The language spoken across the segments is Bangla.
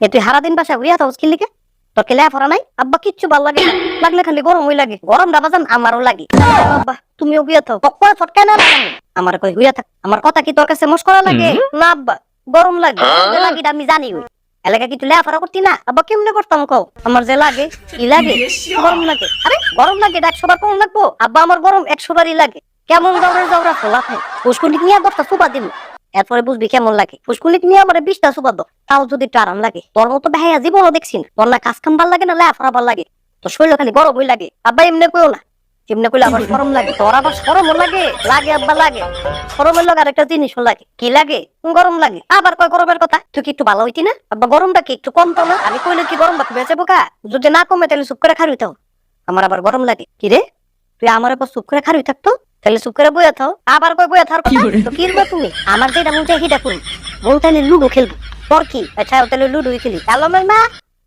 এ তুই হারা দিন বাসা ঘুরিয়া থাকস কিলিকে তোর কে লেয়া নাই? আব্বা কিচ্ছু ভালো লাগে লাগলে খালি গরম হই লাগে। গরম ডাবাজান আমারও লাগে। আব্বা তুমিও গুয়া থাও পক্কা ছটকা না আমার কই গুয়া থাক। আমার কথা কি তোর কাছে মস্করা লাগে? না আব্বা গরম লাগে। যে লাগে আমি জানি ওই। এলাকা কি তুই লেফারা করতি না? আব্বা কেমনে করতাম কও? আমার যে লাগে ই লাগে গরম লাগে। আরে গরম লাগে এটা একশো বার কম লাগবো? আব্বা আমার গরম একশো বারই লাগে। কেমন জবরা জবরা ফোলা থাকে। পুষ্কুনিক নিয়ে দশটা সুপা দিন এরপরে বুঝবি কেমন লাগে? পুষ্কুনিক নিয়ে আমার বিশটা সুপা দাও। তাও যদি আরাম লাগে। তোর মতো বেহাইয়া জীবনও দেখছি না তোর না কাজ কাম লাগে না লেফারা ভালো লাগে। তোর শরীর খালি গরম হই লাগে। আব্বা এমনি কইও না। এমনি আবার লাগে। তোর আবার লাগে। লাগে আব্বা, লাগে। গরমের লগে আরেকটা জিনিসও লাগে। কি লাগে? গরম লাগে। আবার কয় গরমের কথা? তুই কি একটু ভালো হইতি না? আব্বা, গরমটা কি একটু কমতো না? আমি কইলে কি গরম বাকি বেঁচে বোকা? যদি না কমে তাহলে চুপ করে খারুই থাও আমার আবার গরম লাগে। কি রে? তুই আমার উপর চুপ করে খারুই থাকতো তাহলে চুপ করে বইয়া থাও। আবার কই বইয়া থার কথা? তো কি করবে তুমি? আমার যেটা মন চাই সেটা করুন বউ তাহলে লুডো খেলব। তোর কি? আচ্ছা তাহলে লুডোই খেলি। আলমের মা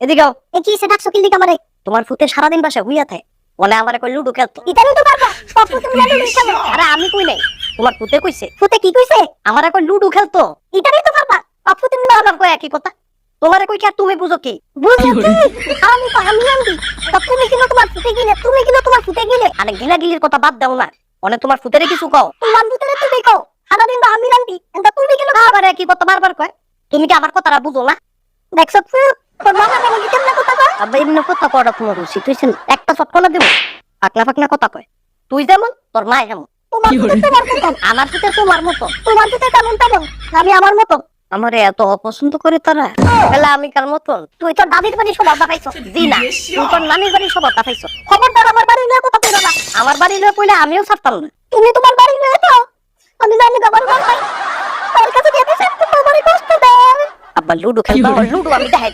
এদিকে এ কি সে ডাকছো কিলি আমারে তোমার ফুতে সারাদিন বাসা হুইয়া থাকে। বলে আমার কই লুডো খেলতো। ইতানি তো পারবা। পাপু তুমি লুডো খেলো আরে আমি কই নাই? তোমার ফুতে কইছে। ফুতে কি কইছে? আমার কই লুডো খেলতো। ইতানি তো পারবা। পাপু তুমি না আমার কই একই কথা। তোমারে কই কি আর তুমি বুঝো কি? বুঝো কি আমি তো আমি তা তুমি কিনা তোমার ফুতে গিলে? তুমি কিনা তোমার ফুতে গিলে? আরে গিলা গিলির কথা বাদ দাও না। অনেক তোমার ফুতেরে কিছু কও? তোমার ফুতেরে তুমি কও। সারাদিন তো আমি জানি তা তুমি কিনা আবার একই কথা বারবার কয়? তুমি কি আমার কথাটা বুঝো না? দেখছ তোর মামা কেমন কেমন কথা কয়? আব্বা এমনি কথা কয়টা তোমার হইছে না? একটা চটকনা দেবো। পাকনা পাকনা কথা কয়। তুই যেমন তোর মা যেমন। তোমার ফুতে তোমার মতন আমার ফুতে তোমার মতো। তোমার ফুতে তেমন তেমন? আমি আমার মতো। আমারে এত অপছন্দ করে তারা? তাহলে আমি কার মতন? তুই তোর দাদির বাড়ি সবার পাইছো জি না তুই তোর নানির বাড়ি সবার পাইছো খবরদার আমার বাড়ি কথা আমার বাড়ি নিয়ে কইলে আমিও ছাড়তাম না। তুমি তোমার বাড়ি নিয়ে তো আমি জানি আমার বাড়ি তার কাছে যেতে চাই তোমার বাড়ি কষ্ট দেয়। আব্বা লুডু খেলবা লুডু আমি দেখাই